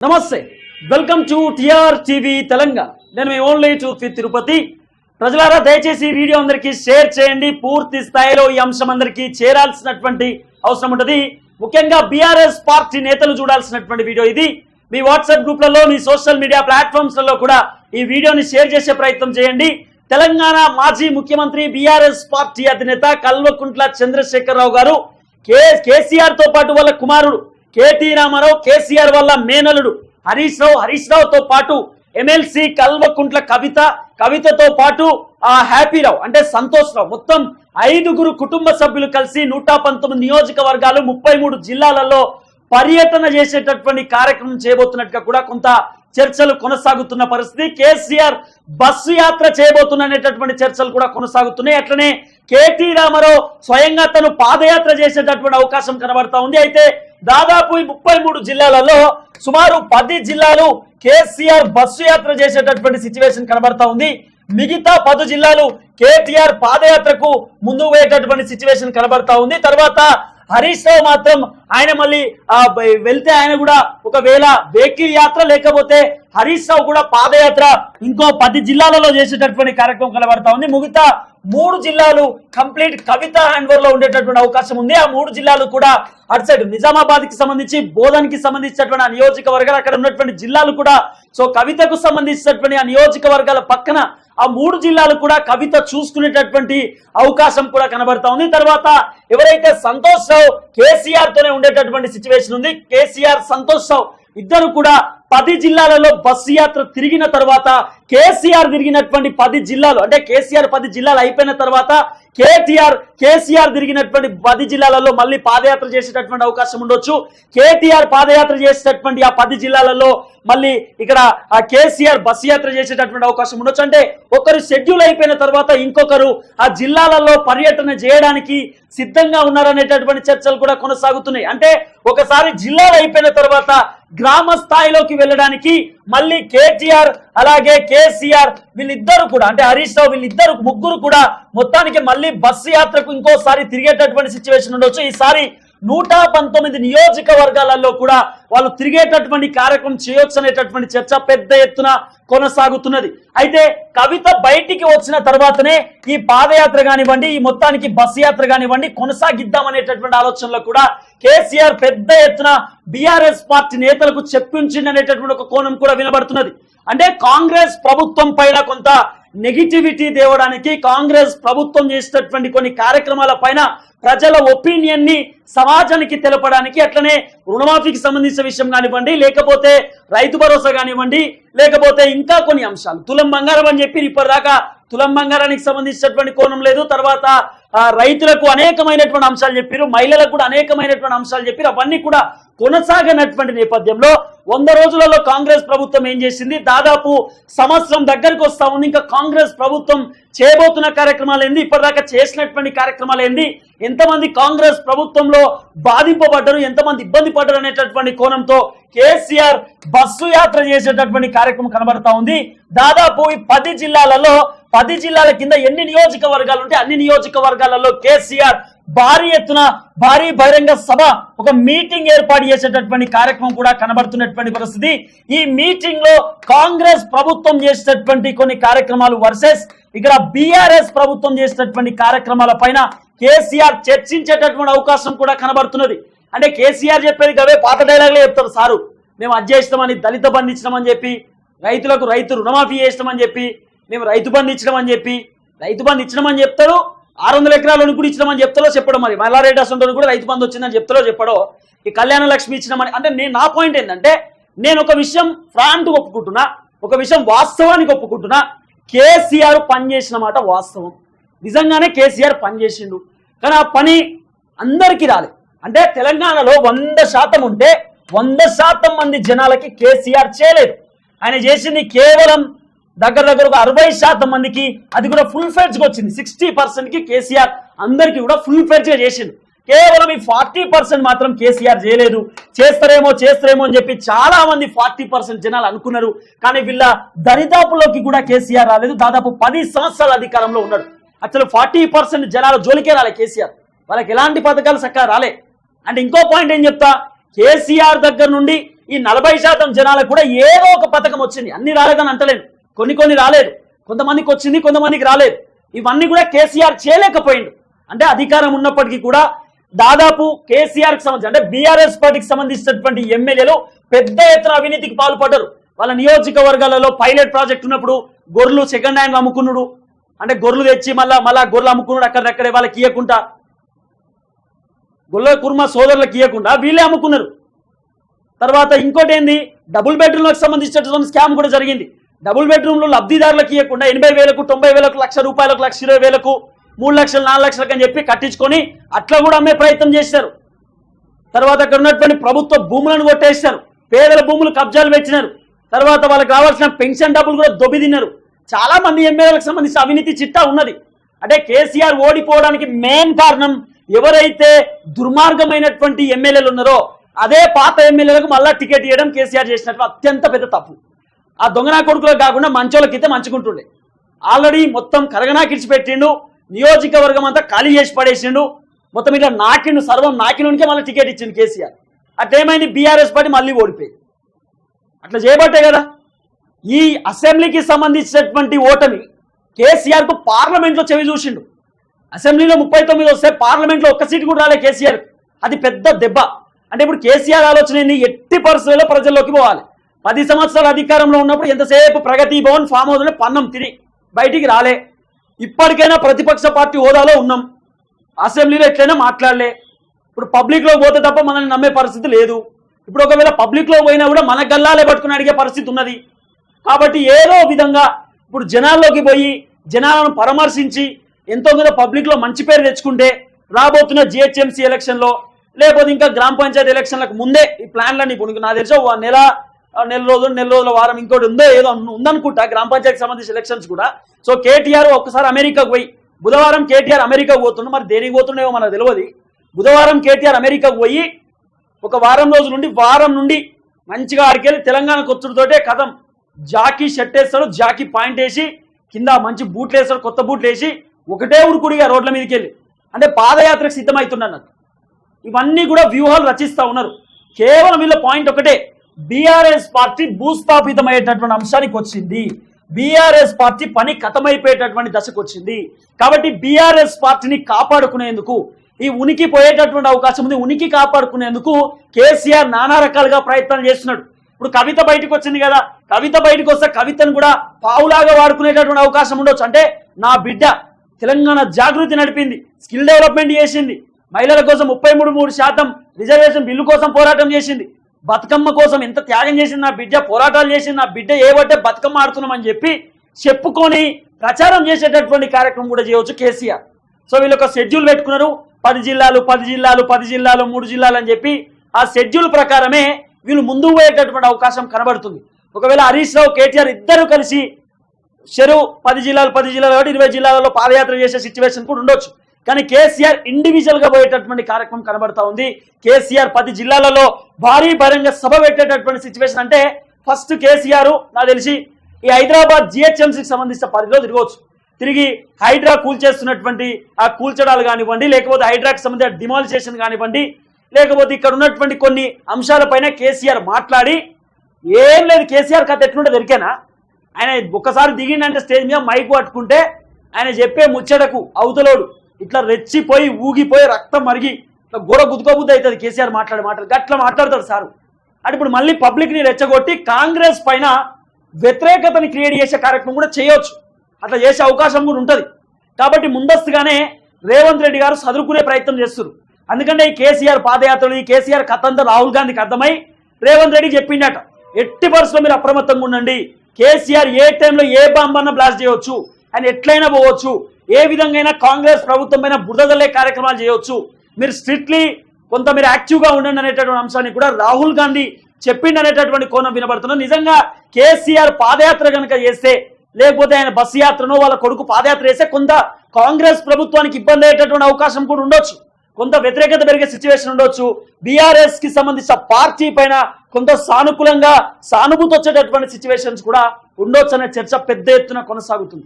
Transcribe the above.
నమస్తే. Welcome to TR TV Telangana. నేను మీ ఓన్లీ టు తిరుపతి. ప్రజలారా దయచేసి ఈ వీడియో అందరికీ షేర్ చేయండి. పూర్తి స్థాయిలో ఈ అంశం అందరికీ చేరాల్సినటువంటి అవసరం ఉంటుంది. ముఖ్యంగా బీఆర్ఎస్ పార్టీ నేతలు చూడాల్సినటువంటి వీడియో ఇది. మీ వాట్సాప్ గ్రూప్లలో మీ సోషల్ మీడియా ప్లాట్ఫామ్స్లలో కూడా ఈ వీడియోని షేర్ చేసే ప్రయత్నం చేయండి. తెలంగాణ మాజీ ముఖ్యమంత్రి బీఆర్ఎస్ పార్టీ అధినేత కల్వకుంట్ల చంద్రశేఖరరావు గారు కే కేసీఆర్తో పాటు వాళ్ళ కుమారుడు కేటీ రామారావు కేసీఆర్ వల్ల మేనలుడు. హరీష్ రావు హరీష్ రావుతో పాటు ఎమ్మెల్సీ కల్వకుంట్ల కవిత కవితతో పాటు ఆ హ్యాపీరావు అంటే సంతోష్ రావు. మొత్తం ఐదుగురు కుటుంబ సభ్యులు కలిసి నూట పంతొమ్మిది నియోజకవర్గాలు ముప్పై మూడు జిల్లాలలో పర్యటన చేసేటటువంటి కార్యక్రమం చేయబోతున్నట్టుగా కూడా కొంత చర్చలు కొనసాగుతున్న పరిస్థితి. కేసీఆర్ బస్సు యాత్ర చేయబోతున్నటువంటి చర్చలు కూడా కొనసాగుతున్నాయి. అట్లనే కేటీ రామారావు స్వయంగా తను పాదయాత్ర చేసేటటువంటి అవకాశం కనబడతా ఉంది. అయితే దాదాపు ఈ ముప్పై మూడు జిల్లాలలో సుమారు పది జిల్లాలు కేసీఆర్ బస్సు యాత్ర చేసేటటువంటి సిచ్యువేషన్ కనబడతా ఉంది. మిగతా పది జిల్లాలు కేటీఆర్ పాదయాత్రకు ముందు పోయేటటువంటి సిచ్యువేషన్ కనబడతా ఉంది. తర్వాత హరీష్ రావు మాత్రం ఆయన మళ్ళీ ఆ, వెళ్తే ఆయన కూడా ఒకవేళ వెహికల్ యాత్ర లేకపోతే హరీష్ రావు కూడా పాదయాత్ర ఇంకో పది జిల్లాలలో చేసేటటువంటి కార్యక్రమం కనబడతా ఉంది. మిగతా మూడు జిల్లాలు కంప్లీట్ కవిత హ్యాండ్ఓవర్లో ఉండేటటువంటి అవకాశం ఉంది. ఆ మూడు జిల్లాలు కూడా అటు సైడ్ నిజామాబాద్కి సంబంధించి బోధన్కి సంబంధించినటువంటి ఆ నియోజకవర్గాలు అక్కడ ఉన్నటువంటి జిల్లాలు కూడా. సో కవితకు సంబంధించినటువంటి ఆ నియోజకవర్గాల పక్కన ఆ మూడు జిల్లాలు కూడా కవిత చూసుకునేటటువంటి అవకాశం కూడా కనబడతా ఉంది. తర్వాత ఎవరైతే సంతోష్ రావు కేసీఆర్ తోనే ఉండేటటువంటి సిచ్యువేషన్ ఉంది కేసీఆర్ సంతోష్ రావు ఇద్దరు కూడా పది జిల్లాలలో బస్సు యాత్ర తిరిగిన తర్వాత కేసీఆర్ తిరిగినటువంటి పది జిల్లాలు అంటే కేసీఆర్ పది జిల్లాలు అయిపోయిన తర్వాత కేటీఆర్ కేసీఆర్ తిరిగినటువంటి పది జిల్లాలలో మళ్ళీ పాదయాత్ర చేసేటటువంటి అవకాశం ఉండొచ్చు. కేటీఆర్ పాదయాత్ర చేసేటటువంటి ఆ పది జిల్లాలలో మళ్ళీ ఇక్కడ ఆ కేసీఆర్ బస్సు యాత్ర చేసేటటువంటి అవకాశం ఉండొచ్చు. అంటే ఒకరు షెడ్యూల్ అయిపోయిన తర్వాత ఇంకొకరు ఆ జిల్లాలలో పర్యటన చేయడానికి సిద్ధంగా ఉన్నారనేటటువంటి చర్చలు కూడా కొనసాగుతున్నాయి. అంటే ఒకసారి జిల్లాలు అయిపోయిన తర్వాత గ్రామ స్థాయిలోకి వెళ్ళడానికి మళ్ళీ కేటీఆర్ అలాగే కేసీఆర్ వీళ్ళిద్దరు కూడా అంటే హరీష్ రావు వీళ్ళిద్దరు ముగ్గురు కూడా మొత్తానికి మళ్ళీ బస్సు యాత్రకు ఇంకోసారి తిరిగేటటువంటి సిచ్యువేషన్ ఉండొచ్చు. ఈసారి నూట పంతొమ్మిది నియోజకవర్గాలలో కూడా వాళ్ళు తిరిగేటటువంటి కార్యక్రమం చేయొచ్చు అనేటటువంటి చర్చ పెద్ద ఎత్తున కొనసాగుతున్నది. అయితే కవిత బయటికి వచ్చిన తర్వాతనే ఈ పాదయాత్ర కానివ్వండి ఈ మొత్తానికి బస్సు యాత్ర కానివ్వండి కొనసాగిద్దామనేటటువంటి ఆలోచనలో కూడా కేసీఆర్ పెద్ద ఎత్తున బీఆర్ఎస్ పార్టీ నేతలకు చెప్పించింది అనేటటువంటి ఒక కోణం కూడా వినబడుతున్నది. అంటే కాంగ్రెస్ ప్రభుత్వం పైన కొంత నెగిటివిటీ తేవడానికి కాంగ్రెస్ ప్రభుత్వం చేసేటటువంటి కొన్ని కార్యక్రమాల పైన ప్రజల ఒపీనియన్ని సమాజానికి తెలపడానికి అట్లనే రుణమాఫీకి సంబంధించిన విషయం కానివ్వండి లేకపోతే రైతు భరోసా కానివ్వండి లేకపోతే ఇంకా కొన్ని అంశాలు. తులం బంగారం అని చెప్పి ఇప్పటిదాకా తులం బంగారానికి సంబంధించినటువంటి కోణం లేదు. తర్వాత రైతులకు అనేకమైనటువంటి అంశాలు చెప్పారు మహిళలకు కూడా అనేకమైనటువంటి అంశాలు చెప్పారు అవన్నీ కూడా కొనసాగినటువంటి నేపథ్యంలో వంద రోజులలో కాంగ్రెస్ ప్రభుత్వం ఏం చేసింది? దాదాపు సంవత్సరం దగ్గరకు వస్తా ఉంది. ఇంకా కాంగ్రెస్ ప్రభుత్వం చేయబోతున్న కార్యక్రమాలు ఏంది? ఇప్పటిదాకా చేసినటువంటి కార్యక్రమాలు ఏంది? ఎంతమంది కాంగ్రెస్ ప్రభుత్వంలో బాధింపబడ్డారు? ఎంతమంది ఇబ్బంది పడ్డారు అనేటటువంటి కోణంతో కేసీఆర్ బస్సు యాత్ర చేసేటటువంటి కార్యక్రమం కనబడతా ఉంది. దాదాపు ఈ పది జిల్లాలలో పది జిల్లాల కింద ఎన్ని నియోజకవర్గాలు ఉంటే అన్ని నియోజకవర్గాలలో కేసీఆర్ భారీ ఎత్తున భారీ బహిరంగ సభ ఒక మీటింగ్ ఏర్పాటు చేసేటటువంటి కార్యక్రమం కూడా కనబడుతున్నటువంటి పరిస్థితి. ఈ మీటింగ్లో కాంగ్రెస్ ప్రభుత్వం చేసినటువంటి కొన్ని కార్యక్రమాలు వర్సెస్ ఇక్కడ బీఆర్ఎస్ ప్రభుత్వం చేసినటువంటి కార్యక్రమాల పైన కేసీఆర్ చర్చించేటటువంటి అవకాశం కూడా కనబడుతున్నది. అంటే కేసీఆర్ చెప్పేది గవే పాత డైలాగ్లే చెప్తారు సారు. మేము అది చేస్తామని దళిత బంధు ఇచ్చినామని చెప్పి రైతులకు రైతు రుణమాఫీ చేసినామని చెప్పి మేము రైతు బంధు ఇచ్చినామని చెప్పి రైతు బంధు ఇచ్చినామని చెప్తారు. ఆరు వందల ఎకరాలను కూడా ఇచ్చినామని చెప్తలో చెప్పడం మరి. మల్లారెడ్డి అసలు కూడా రైతు బంధు వచ్చిందని చెప్తలో చెప్పడో. ఈ కళ్యాణ లక్ష్మి ఇచ్చినామని. అంటే నేను నా పాయింట్ ఏంటంటే నేను ఒక విషయం ఫ్రాంట్ ఒప్పుకుంటున్నా ఒక విషయం వాస్తవానికి ఒప్పుకుంటున్నా కేసీఆర్ పనిచేసిన మాట వాస్తవం. నిజంగానే కేసీఆర్ పనిచేసిండు కానీ ఆ పని అందరికీ రాలే. అంటే తెలంగాణలో వంద శాతం ఉంటే వంద శాతం మంది జనాలకి కేసీఆర్ చేయలేదు. ఆయన చేసింది కేవలం దగ్గర దగ్గర ఒక అరవై శాతం మందికి అది కూడా ఫుల్ ఫ్లెడ్జ్గా వచ్చింది. సిక్స్టీ పర్సెంట్కి కేసీఆర్ అందరికీ కూడా ఫుల్ ఫ్లెడ్జ్గా చేసింది కేవలం ఈ ఫార్టీ పర్సెంట్ మాత్రం కేసీఆర్ చేయలేదు. చేస్తారేమో చేస్తారేమో అని చెప్పి చాలా మంది ఫార్టీ పర్సెంట్ జనాలు అనుకున్నారు. కానీ వీళ్ళ దరిదాపులోకి కూడా కేసీఆర్ రాలేదు. దాదాపు పది సంవత్సరాల అధికారంలో ఉన్నాడు. అసలు ఫార్టీ పర్సెంట్ జనాల జోలికే రాలే కేసీఆర్. వాళ్ళకి ఎలాంటి పథకాలు చక్కగా రాలే. అండ్ ఇంకో పాయింట్ ఏం చెప్తా? కేసీఆర్ దగ్గర నుండి ఈ నలభై శాతం జనాలకు కూడా ఏదో ఒక పథకం వచ్చింది. అన్ని రాలేదని అంటలేను. కొన్ని కొన్ని రాలేదు. కొంతమందికి వచ్చింది కొంతమందికి రాలేదు. ఇవన్నీ కూడా కేసీఆర్ చేయలేకపోయిండు. అంటే అధికారం ఉన్నప్పటికీ కూడా దాదాపు కేసీఆర్ సంబంధించి అంటే బీఆర్ఎస్ పార్టీకి సంబంధించినటువంటి ఎమ్మెల్యేలు పెద్ద ఎత్తున అవినీతికి పాల్పడ్డారు. వాళ్ళ నియోజకవర్గాలలో పైలట్ ప్రాజెక్ట్ ఉన్నప్పుడు గొర్రెలు సెకండ్ హ్యాండ్ అమ్ముకున్నాడు. అంటే గొర్రెలు తెచ్చి మళ్ళా మళ్ళా గొర్రెలు అమ్ముకున్నాడు అక్కడక్కడే వాళ్ళకి ఇవ్వకుండా గొల్ల కుర్మ సోదరులకు ఇవ్వకుండా వీళ్ళే అమ్ముకున్నారు. తర్వాత ఇంకోటి ఏంది? డబుల్ బెడ్రూమ్లకు సంబంధించినటువంటి స్కామ్ కూడా జరిగింది. డబుల్ బెడ్రూమ్లు లబ్ధిదారులకు ఇవ్వకుండా ఎనభై వేలకు తొంభై వేలకు లక్ష రూపాయలకు లక్ష ఇరవై వేలకు మూడు లక్షలు నాలుగు లక్షలకు అని చెప్పి కట్టించుకొని అట్లా కూడా అమ్మే ప్రయత్నం చేశారు. తర్వాత అక్కడ ఉన్నటువంటి ప్రభుత్వ భూములను కొట్టేశారు. పేదల భూములు కబ్జాలు పెట్టినారు. తర్వాత వాళ్ళకి రావాల్సిన పెన్షన్ డబ్బులు కూడా దొబ్బిదిన్నారు చాలా మంది ఎమ్మెల్యేలకు సంబంధించి అవినీతి చిట్టా ఉన్నది. అంటే కేసీఆర్ ఓడిపోవడానికి మెయిన్ కారణం ఎవరైతే దుర్మార్గమైనటువంటి ఎమ్మెల్యేలు ఉన్నారో అదే పాత ఎమ్మెల్యేలకు మళ్ళా టికెట్ ఇవ్వడం కేసీఆర్ చేసినట్టు అత్యంత పెద్ద తప్పు. ఆ దొంగనా కొడుకులకు కాకుండా మంచోళ్ళకైతే మంచుకుంటుండే ఆల్రెడీ మొత్తం కరగనా పెట్టిండు నియోజకవర్గం అంతా ఖాళీ చేసి పడేసిండు మొత్తం ఇట్లా నాకిండు సర్వం నాకినునికే మళ్ళీ టికెట్ ఇచ్చిండు కేసీఆర్. అట్లేమైంది బీఆర్ఎస్ పార్టీ మళ్ళీ ఓడిపోయింది. అట్లా చేయబట్టే కదా. ఈ అసెంబ్లీకి సంబంధించినటువంటి ఓటమి కేసీఆర్కు పార్లమెంట్లో చెవి చూసిండు. అసెంబ్లీలో ముప్పై తొమ్మిది వస్తే పార్లమెంట్లో ఒక్క సీటు కూడా రాలే కేసీఆర్. అది పెద్ద దెబ్బ. అంటే ఇప్పుడు కేసీఆర్ ఆలోచన ఎట్టి పరిస్థితుల్లో ప్రజల్లోకి పోవాలి. పది సంవత్సరాల అధికారంలో ఉన్నప్పుడు ఎంతసేపు ప్రగతి భవన్ ఫామ్ హౌస్లో పన్నం తిని బయటికి రాలే. ఇప్పటికైనా ప్రతిపక్ష పార్టీ హోదాలో ఉన్నాం. అసెంబ్లీలో ఎట్లయినా మాట్లాడలే. ఇప్పుడు పబ్లిక్లో పోతే తప్ప మనల్ని నమ్మే పరిస్థితి లేదు. ఇప్పుడు ఒకవేళ పబ్లిక్లో పోయినా కూడా మన గల్లాలే పట్టుకుని అడిగే పరిస్థితి ఉన్నది. కాబట్టి ఏదో విధంగా ఇప్పుడు జనాల్లోకి పోయి జనాలను పరామర్శించి ఎంతో కొంత పబ్లిక్లో మంచి పేరు తెచ్చుకుంటే రాబోతున్న జిహెచ్ఎంసీ ఎలక్షన్లో లేకపోతే ఇంకా గ్రామ పంచాయతీ ఎలక్షన్లకు ముందే ఈ ప్లాన్లన్నీ ఇప్పుడు నాకు తెలిసి నెల నెల రోజులు నెల రోజుల వారం ఇంకోటి ఉందో ఏదో ఉందనుకుంటా గ్రామ పంచాయతీకి సంబంధించిన ఎలక్షన్స్ కూడా. సో కేటీఆర్ ఒక్కసారి అమెరికాకు పోయి బుధవారం కేటీఆర్ అమెరికాకు పోతుండు. మరి దేనికి పోతుండేమో మనకు తెలియదు బుధవారం కేటీఆర్ అమెరికాకు పోయి ఒక వారం రోజుల నుండి వారం నుండి మంచిగా ఆడికెళ్ళి తెలంగాణకు వచ్చుడుతోటే కథం. జాకీ షర్ట్ వేస్తాడు జాకీ పాయింట్ వేసి కింద మంచి బూట్లు వేస్తాడు కొత్త బూట్లు వేసి ఒకటే ఉరుకుడిగా రోడ్ల మీదకి వెళ్ళి. అంటే పాదయాత్రకు సిద్ధమవుతున్నాడు నాకు ఇవన్నీ కూడా వ్యూహాలు రచిస్తూ ఉన్నారు. కేవలం వీళ్ళ పాయింట్ ఒకటే. బీఆర్ఎస్ పార్టీ భూస్థాపితమయ్యేటటువంటి అంశానికి వచ్చింది. బీఆర్ఎస్ పార్టీ పని కథమైపోయేటటువంటి దశకు వచ్చింది. కాబట్టి బీఆర్ఎస్ పార్టీని కాపాడుకునేందుకు ఈ ఉనికి పోయేటటువంటి అవకాశం ఉంది. ఉనికి కాపాడుకునేందుకు కేసీఆర్ నానా రకాలుగా ప్రయత్నాలు చేస్తున్నాడు. ఇప్పుడు కవిత బయటకు వచ్చింది కదా. కవిత బయటకు వస్తే కవితను కూడా పావులాగా వాడుకునేటటువంటి అవకాశం ఉండొచ్చు. అంటే నా బిడ్డ తెలంగాణ జాగృతి నడిపింది స్కిల్ డెవలప్మెంట్ చేసింది. మహిళల కోసం ముప్పై మూడు మూడు శాతం రిజర్వేషన్ బిల్లు కోసం పోరాటం చేసింది. బతుకమ్మ కోసం ఎంత త్యాగం చేసింది నా బిడ్డ పోరాటాలు చేసింది నా బిడ్డ ఏబట్టే బతుకమ్మ ఆడుతున్నామని చెప్పి చెప్పుకొని ప్రచారం చేసేటటువంటి కార్యక్రమం కూడా చేయవచ్చు కేసీఆర్. సో వీళ్ళు ఒక షెడ్యూల్ పెట్టుకున్నారు. పది జిల్లాలు పది జిల్లాలు పది జిల్లాలు మూడు జిల్లాలు అని చెప్పి ఆ షెడ్యూల్ ప్రకారమే వీళ్ళు ముందుకు పోయేటటువంటి అవకాశం కనబడుతుంది. ఒకవేళ హరీష్ రావు కేటీఆర్ ఇద్దరు కలిసి చెరువు పది జిల్లాలు పది జిల్లాలు కాబట్టి ఇరవై జిల్లాలలో పాదయాత్ర చేసే సిచ్యువేషన్ కూడా ఉండొచ్చు. కానీ కేసీఆర్ ఇండివిజువల్గా పోయేటటువంటి కార్యక్రమం కనబడతా ఉంది. కేసీఆర్ పది జిల్లాలలో భారీ బహిరంగ సభ పెట్టేటటువంటి సిచ్యువేషన్ అంటే ఫస్ట్ కేసీఆర్ నాకు తెలిసి ఈ హైదరాబాద్ జిహెచ్ఎంసీకి సంబంధించిన పరిధిలో తిరగవచ్చు. తిరిగి హైడ్రా కూల్చేస్తున్నటువంటి ఆ కూల్చడాలు కానివ్వండి లేకపోతే హైడ్రాకి సంబంధించిన డిమాలిసేషన్ కానివ్వండి లేకపోతే ఇక్కడ ఉన్నటువంటి కొన్ని అంశాలపైన కేసీఆర్ మాట్లాడి ఏం లేదు కేసీఆర్ కథ ఎట్లుంటే దొరికేనా? ఆయన ఒక్కసారి దిగిండంటే స్టేజ్ మీద మైక్ పట్టుకుంటే ఆయన చెప్పే ముచ్చటకు అవతలోడు ఇట్లా రెచ్చిపోయి ఊగిపోయి రక్తం మరిగి ఇట్లా గోడ గుద్దుకోబుద్ది అవుతుంది కేసీఆర్ మాట్లాడే మాటలు. అట్లా మాట్లాడతారు సారు. అంటే ఇప్పుడు మళ్ళీ పబ్లిక్ని రెచ్చగొట్టి కాంగ్రెస్ పైన వ్యతిరేకతని క్రియేట్ చేసే కార్యక్రమం కూడా చేయవచ్చు అట్లా చేసే అవకాశం కూడా ఉంటుంది. కాబట్టి ముందస్తుగానే రేవంత్ రెడ్డి గారు చదువుకునే ప్రయత్నం చేస్తారు అందుకంటే ఈ కేసీఆర్ పాదయాత్రలు ఈ కేసీఆర్ కథ అంతా రాహుల్ గాంధీకి అర్థమై రేవంత్ రెడ్డి చెప్పిండట ఎట్టి పరిస్థితుల్లో మీరు అప్రమత్తంగా ఉండండి. కేసీఆర్ ఏ టైంలో ఏ బాంబ్ అన్న బ్లాస్ట్ చేయవచ్చు ఆయన ఎట్లయినా పోవచ్చు. ఏ విధంగా కాంగ్రెస్ ప్రభుత్వం పైన బురదలే కార్యక్రమాలు చేయవచ్చు మీరు స్ట్రిక్ట్లీ కొంత మీరు యాక్టివ్గా ఉండండి అనేటటువంటి అంశాన్ని కూడా రాహుల్ గాంధీ చెప్పిండి అనేటటువంటి కోణం వినబడుతున్నది నిజంగా కేసీఆర్ పాదయాత్ర కనుక చేస్తే లేకపోతే ఆయన బస్సు యాత్రను వాళ్ళ కొడుకు పాదయాత్ర చేస్తే కొంత కాంగ్రెస్ ప్రభుత్వానికి ఇబ్బంది అయ్యేటటువంటి అవకాశం కూడా ఉండొచ్చు. కొంత వ్యతిరేకత పెరిగే సిచ్యువేషన్ ఉండొచ్చు. బీఆర్ఎస్కి సంబంధించిన పార్టీ పైన కొంత సానుకూలంగా సానుభూతి వచ్చేటటువంటి సిచ్యువేషన్స్ కూడా ఉండొచ్చు అనే చర్చ పెద్ద ఎత్తున కొనసాగుతుంది.